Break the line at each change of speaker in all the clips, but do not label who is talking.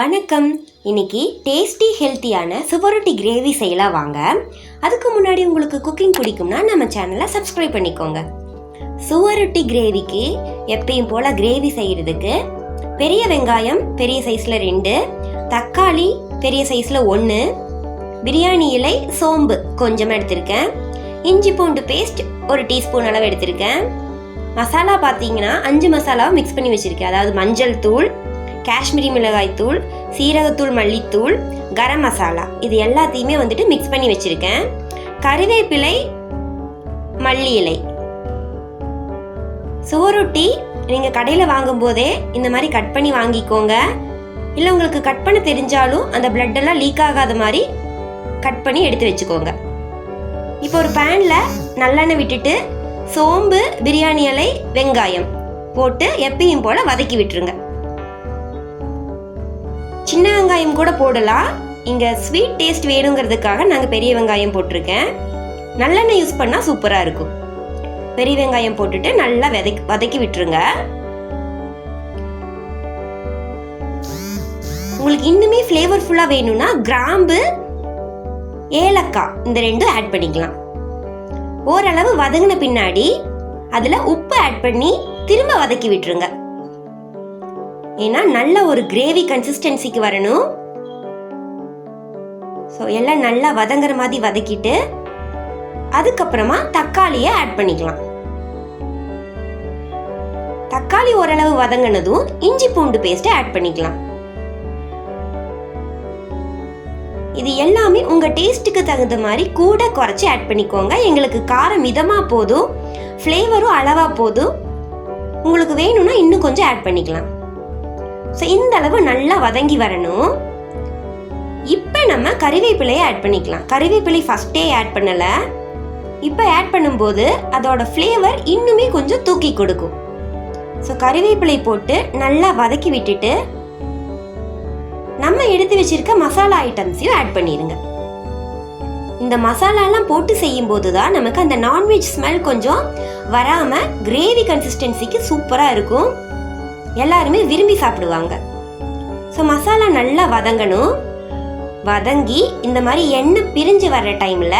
வணக்கம். இன்னைக்கு டேஸ்டி ஹெல்த்தியான சுவரொட்டி கிரேவி செய்யலாம் வாங்க. அதுக்கு முன்னாடி உங்களுக்கு குக்கிங் பிடிக்கும்னா நம்ம சேனலை சப்ஸ்கிரைப் பண்ணிக்கோங்க. சுவரொட்டி கிரேவிக்கு எப்பயும் போல் கிரேவி செய்கிறதுக்கு பெரிய வெங்காயம் பெரிய சைஸில் ரெண்டு தக்காளி பெரிய சைஸில் ஒன்று பிரியாணி இலை சோம்பு கொஞ்சமாக எடுத்திருக்கேன். இஞ்சி பூண்டு பேஸ்ட் ஒரு டீஸ்பூன் அளவு எடுத்திருக்கேன். மசாலா பார்த்தீங்கன்னா அஞ்சு மசாலாவை மிக்ஸ் பண்ணி வச்சுருக்கேன். அதாவது மஞ்சள் தூள் காஷ்மீரி மிளகாய் தூள் சீரகத்தூள் மல்லித்தூள் கரம் மசாலா. இது எல்லாத்தையுமே வந்துட்டு மிக்ஸ் பண்ணி வச்சுருக்கேன். கறிவேப்பிலை மல்லி இலை. சோறுட்டி நீங்கள் கடையில் வாங்கும்போதே இந்த மாதிரி கட் பண்ணி வாங்கிக்கோங்க. இல்லை உங்களுக்கு கட் பண்ண தெரிஞ்சாலும் அந்த பிளட்டெல்லாம் லீக் ஆகாத மாதிரி கட் பண்ணி எடுத்து வச்சுக்கோங்க. இப்போ ஒரு பேனில் நல்லெண்ணெய் விட்டுட்டு சோம்பு பிரியாணி இலை வெங்காயம் போட்டு எப்பயும் போல் வதக்கி விட்டுருங்க. சின்ன வெங்காயம் கூட போடலாம். இங்கே ஸ்வீட் டேஸ்ட் வேணுங்கிறதுக்காக நாங்கள் பெரிய வெங்காயம் போட்டிருக்கேன். நல்லெண்ணெய் யூஸ் பண்ணால் சூப்பராக இருக்கும். பெரிய வெங்காயம் போட்டுட்டு நல்லா வதக்கி வதக்கி விட்டுருங்க. உங்களுக்கு இன்னுமே ஃப்ளேவர்ஃபுல்லாக வேணும்னா கிராம்பு ஏலக்காய் இந்த ரெண்டும் ஆட் பண்ணிக்கலாம். ஓரளவு வதங்கின பின்னாடி அதில் உப்பு ஆட் பண்ணி திரும்ப வதக்கி விட்டுருங்க. ஏன்னா நல்ல ஒரு கிரேவி கன்சிஸ்டன்சிக்கு வரணும். ஸோ எல்லாம் நல்லா வதங்குற மாதிரி வதக்கிட்டு அதுக்கப்புறமா தக்காளியை ஆட் பண்ணிக்கலாம். தக்காளி ஓரளவு வதங்கினதும் இஞ்சி பூண்டு பேஸ்ட்டை ஆட் பண்ணிக்கலாம். இது எல்லாமே உங்க டேஸ்ட்டுக்கு தகுந்த மாதிரி கூட குறைச்சி ஆட் பண்ணிக்கோங்க. எங்களுக்கு காரம் மிதமாக போதும் ஃப்ளேவரும் அளவாக போதும். உங்களுக்கு வேணும்னா இன்னும் கொஞ்சம் ஆட் பண்ணிக்கலாம். ஸோ இந்த அளவு நல்லா வதங்கி வரணும். இப்போ நம்ம கறிவேப்பிலையை ஆட் பண்ணிக்கலாம். கறிவேப்பிலை ஃபஸ்ட்டே ஆட் பண்ணலை. இப்போ ஆட் பண்ணும்போது அதோட ஃப்ளேவர் இன்னுமே கொஞ்சம் தூக்கி கொடுக்கும். ஸோ கறிவேப்பிலை போட்டு நல்லா வதக்கி விட்டுட்டு நம்ம எடுத்து வச்சிருக்க மசாலா ஐட்டம்ஸையும் ஆட் பண்ணிடுங்க இந்த மசாலாலாம் போட்டு செய்யும்போது தான் நமக்கு அந்த நான்வெஜ் ஸ்மெல் கொஞ்சம் வராமல் கிரேவி கன்சிஸ்டன்சிக்கு சூப்பராக இருக்கும். எல்லாருமே விரும்பி சாப்பிடுவாங்க. ஸோ மசாலா நல்லா வதங்கணும். வதங்கி இந்த மாதிரி எண்ணெய் பிரிஞ்சு வர்ற டைமில்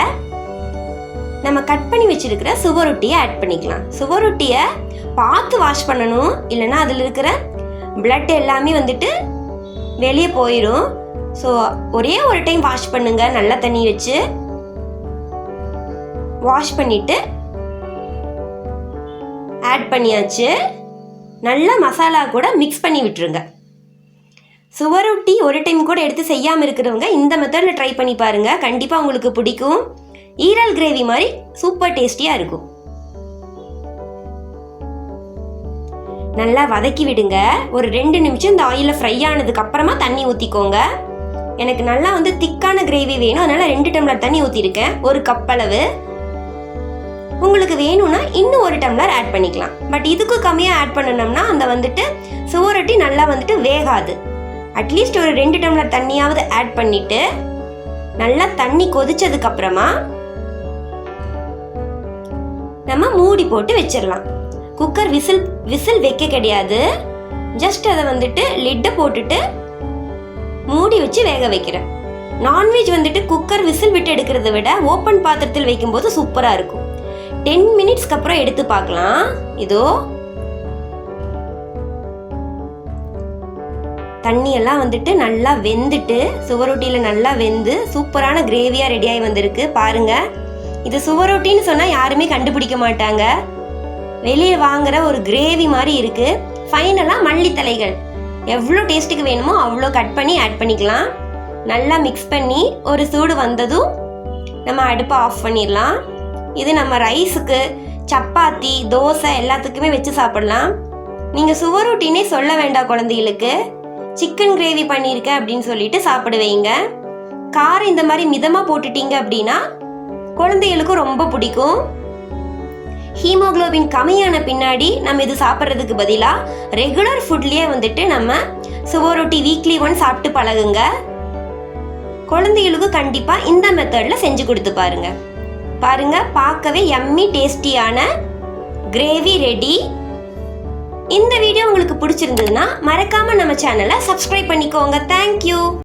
நம்ம கட் பண்ணி வச்சுருக்கிற சுவரொட்டியை ஆட் பண்ணிக்கலாம். சுவரொட்டியை பார்த்து வாஷ் பண்ணணும். இல்லைன்னா அதில் இருக்கிற பிளட் எல்லாமே வந்துட்டு வெளியே போயிடும் ஸோ ஒரே ஒரு டைம் வாஷ் பண்ணுங்க. நல்ல தண்ணி வச்சு வாஷ் பண்ணிவிட்டு ஆட் பண்ணியாச்சு. நல்லா மசாலா கூட மிக்ஸ் பண்ணி விட்டுருங்க. சுவரொட்டி ஒரு டைம் கூட எடுத்து செய்யாமல் இருக்கிறவங்க இந்த மெத்தடில் ட்ரை பண்ணி பாருங்கள் கண்டிப்பாக உங்களுக்கு பிடிக்கும். ஈரல் கிரேவி மாதிரி சூப்பர் டேஸ்டியாக இருக்கும். நல்லா வதக்கி விடுங்க. ஒரு ரெண்டு நிமிஷம் இந்த ஆயிலில் ஃப்ரை ஆனதுக்கு அப்புறமா தண்ணி ஊற்றிக்கோங்க எனக்கு நல்லா வந்து திக்கான கிரேவி வேணும். அதனால ரெண்டு டம்ளர் தண்ணி ஊற்றிருக்கேன் ஒரு கப் அளவு. உங்களுக்கு வேணும்னா இன்னும் ஒரு டம்ளர் ஆட் பண்ணிக்கலாம். பட் இதுக்கு கம்மியாக ஆட் பண்ணணும்னா அந்த வந்துட்டு சுவரொட்டி நல்லா வந்துட்டு வேகாது. அட்லீஸ்ட் ஒரு ரெண்டு டம்ளர் தண்ணியாவது ஆட் பண்ணிட்டு நல்லா தண்ணி கொதிச்சதுக்கப்புறமா நம்ம மூடி போட்டு வச்சிடலாம். குக்கர் விசில் விசில் வைக்க கிடையாது. ஜஸ்ட் அதை வந்துட்டு லிட்டை போட்டுட்டு மூடி வச்சு வேக வைக்கிறேன். நான்வெஜ் வந்துட்டு குக்கர் விசில் விட்டு எடுக்கிறத விட ஓப்பன் பாத்திரத்தில் வைக்கும்போது சூப்பராக இருக்கும். டென் மினிட்ஸ்க்கு அப்புறம் எடுத்து பார்க்கலாம். இதோ. தண்ணியெல்லாம் வந்துட்டு நல்லா வெந்துட்டு சுவரொட்டியில் நல்லா வெந்து சூப்பரான கிரேவியாக ரெடியாகி வந்திருக்கு. பாருங்க. இது சுவரொட்டின்னு சொன்னால் யாருமே கண்டுபிடிக்க மாட்டாங்க. வெளியே வாங்குற ஒரு கிரேவி மாதிரி இருக்குது ஃபைனலாக மல்லித்தலைகள். எவ்வளோ டேஸ்ட்டுக்கு வேணுமோ அவ்வளோ கட் பண்ணி ஆட் பண்ணிக்கலாம். நல்லா மிக்ஸ் பண்ணி ஒரு சூடு வந்ததும் நம்ம அடுப்பை ஆஃப் பண்ணிடலாம். இது நம்ம ரைஸுக்கு சப்பாத்தி தோசை எல்லாத்துக்குமே வச்சு சாப்பிடலாம். நீங்கள் சுவரொட்டினே சொல்ல வேண்டாம் குழந்தைகளுக்கு. சிக்கன் கிரேவி பண்ணியிருக்கேன் அப்படின்னு சொல்லிட்டு சாப்பிடுவீங்க காரம் இந்த மாதிரி மிதமாக போட்டுட்டீங்க அப்படின்னா குழந்தைகளுக்கும் ரொம்ப பிடிக்கும். ஹீமோகுளோபின் கம்மியான பின்னாடி நம்ம இது சாப்பிட்றதுக்கு பதிலாக ரெகுலர் ஃபுட்லேயே வந்துட்டு நம்ம சுவரொட்டி வீக்லி ஒன் சாப்பிட்டு பழகுங்க. குழந்தைகளுக்கு கண்டிப்பாக இந்த மெத்தடில் செஞ்சு கொடுத்து பாருங்க. பாருங்க பார்க்கவே எம்மி டேஸ்டியான கிரேவி ரெடி இந்த வீடியோ உங்களுக்கு பிடிச்சிருந்ததுன்னா மறக்காம நம்ம சேனலை சப்ஸ்கிரைப் பண்ணிக்கோங்க. தேங்க்யூ